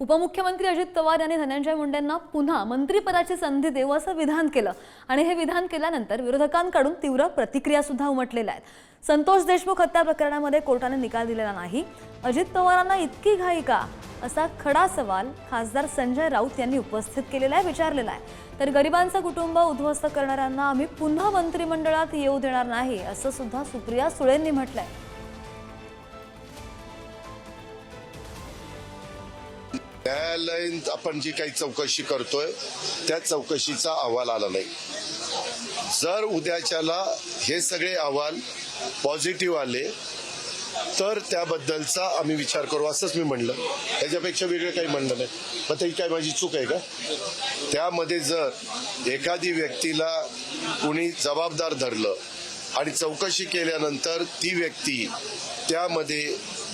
उपमुख्यमंत्री अजित पवार यांनी धनंजय मुंडेंना पुन्हा मंत्रिपदाची संधी देऊ असं विधान केलं. आणि हे विधान केल्यानंतर विरोधकांकडून तीव्र प्रतिक्रिया सुद्धा उमटलेल्या आहेत. संतोष देशमुख हत्या प्रकरणामध्ये कोर्टाने निकाल दिलेला नाही. अजित पवारांना इतकी घाई का? असा खडा सवाल खासदार संजय राऊत यांनी उपस्थित केलेला आहे विचारलेला आहे. तर गरिबांचं कुटुंब उद्ध्वस्त करणाऱ्यांना आम्ही पुन्हा मंत्रिमंडळात येऊ देणार नाही असं सुद्धा सुप्रिया सुळेंनी म्हटलंय. न्यायालयीन आपण जी काही चौकशी करतोय त्या चौकशीचा अहवाल आला नाही. जर उद्याच्याला हे सगळे अहवाल पॉझिटिव्ह आले तर त्याबद्दलचा आम्ही विचार करू असंच मी म्हणलं. त्याच्यापेक्षा वेगळं काही म्हणलं नाही. मग ही काय माझी चूक आहे का? त्यामध्ये जर एखादी व्यक्तीला कुणी जबाबदार धरलं आणि चौकशी केल्यानंतर ती व्यक्ती त्यामध्ये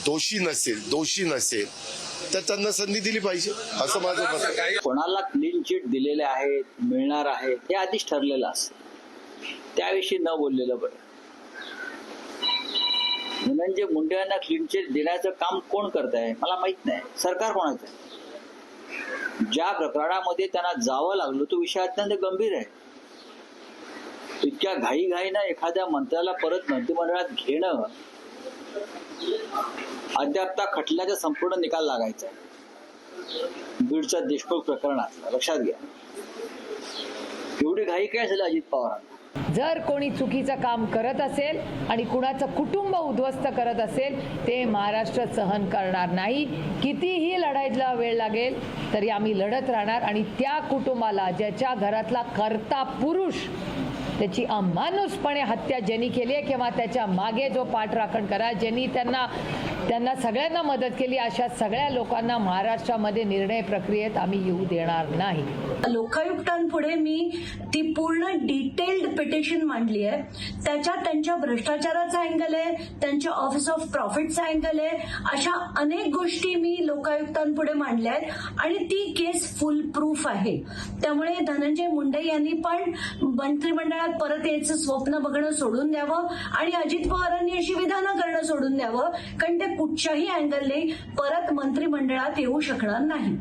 दोषी नसेल दोषी नसेल तर त्यांना संधी दिली पाहिजे असं माझं मत आहे. कोणाला क्लीन चिट दिलेले आहेत मिळणार आहे हे आधीच ठरलेलं असतं. त्याविषयी न बोललेलं बरं. धनंजय मुंडे यांना क्लीन चिट देण्याचं काम कोण करत आहे मला माहीत नाही. सरकार कोणाचं आहे? ज्या प्रकरणामध्ये त्यांना जावं लागलं तो विषय अत्यंत गंभीर आहे. इतक्या घाईघाईनं एखाद्या मंत्र्याला परत मंत्रिमंडळात घेणं अद्याप त्या खटल्याचा संपूर्ण निकाल लागायचा. आहे बीडच्या देशमुख प्रकरणात लक्षात घ्या. एवढी घाई काय झाली अजित पवारांना? जर कोणी चुकीचं काम करत असेल आणि कुणाचं कुटुंब उद्ध्वस्त करत असेल ते महाराष्ट्र सहन करणार नाही. कितीही लढाईला वेळ लागेल तरी आम्ही लढत राहणार आणि त्या कुटुंबाला ज्याच्या घरातला करता पुरुष त्याची अमानुषपणे हत्या ज्यांनी केली आहे किंवा त्याच्यामागे जो पाठराखण करा ज्यांनी त्यांना त्यांना सगळ्यांना मदत केली अशा सगळ्या लोकांना महाराष्ट्रामध्ये निर्णय प्रक्रियेत आम्ही येऊ देणार नाही. लोकायुक्तांपुढे मी ती पूर्ण डिटेल्ड पिटिशन मांडली आहे. त्याच्यात त्यांच्या भ्रष्टाचाराचा अँगल आहे त्यांच्या ऑफिस ऑफ प्रॉफिटचा अँगल आहे अशा अनेक गोष्टी मी लोकायुक्तांपुढे मांडल्या आहेत. आणि ती केस फुल प्रूफ आहे. त्यामुळे धनंजय मुंडे यांनी पण मंत्रिमंडळात परत यायचं स्वप्न बघणं सोडून द्यावं आणि अजित पवारांनी अशी विधानं करणं सोडून द्यावं कारण ते कुठच्याही अँगलने परत मंत्रिमंडळात येऊ शकणार नाही